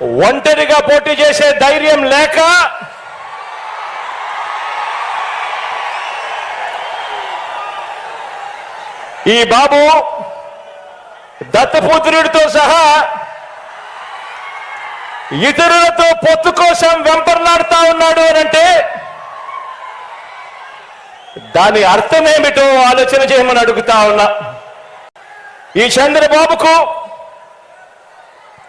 ఒంటరిగా పోటీ చేసే ధైర్యం లేక ఈ బాబు దత్తపుత్రుడితో సహా ఇతరులతో పొత్తు కోసం వెంపర్లాడుతా ఉన్నాడు అనంటే అంటే దాని అర్థం ఏమిటో ఆలోచన చేయమని అడుగుతా ఉన్నా. ఈ చంద్రబాబుకు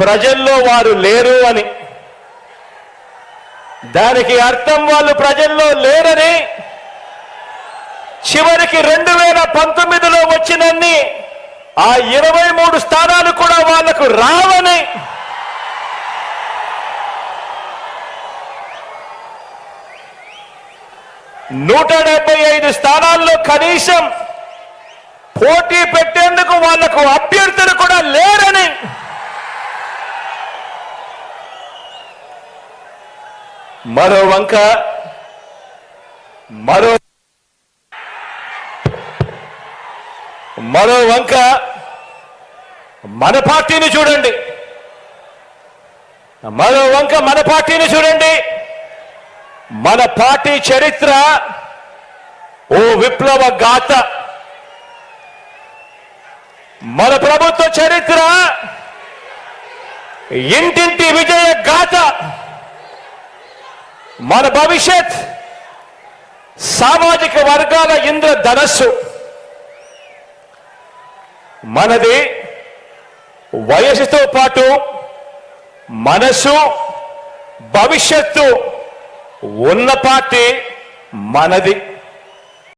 ప్రజల్లో వారు లేరు అని. దానికి అర్థం వాళ్ళు ప్రజల్లో లేరని. చివరికి రెండు వేల పంతొమ్మిదిలో వచ్చినన్ని ఆ ఇరవై మూడు స్థానాలు కూడా వాళ్ళకు రావని. నూట డెబ్బై ఐదు స్థానాల్లో కనీసం పోటీ పెట్టేందుకు వాళ్ళకు అభ్యర్థులు కూడా లేరని మరో వంక మరో మరో వంక మన పార్టీని చూడండి. మరో వంక మన పార్టీని చూడండి. మన పార్టీ చరిత్ర ఓ విప్లవ గాథ. మన ప్రభుత్వ చరిత్ర ఇంటింటి విజయ గాథ. మన భవిష్యత్. సామాజిక వర్గాల ఇంద్ర ధనస్సు. మనది వయసుతో పాటు మనసు భవిష్యత్తు ఉన్న పార్టీ మనది.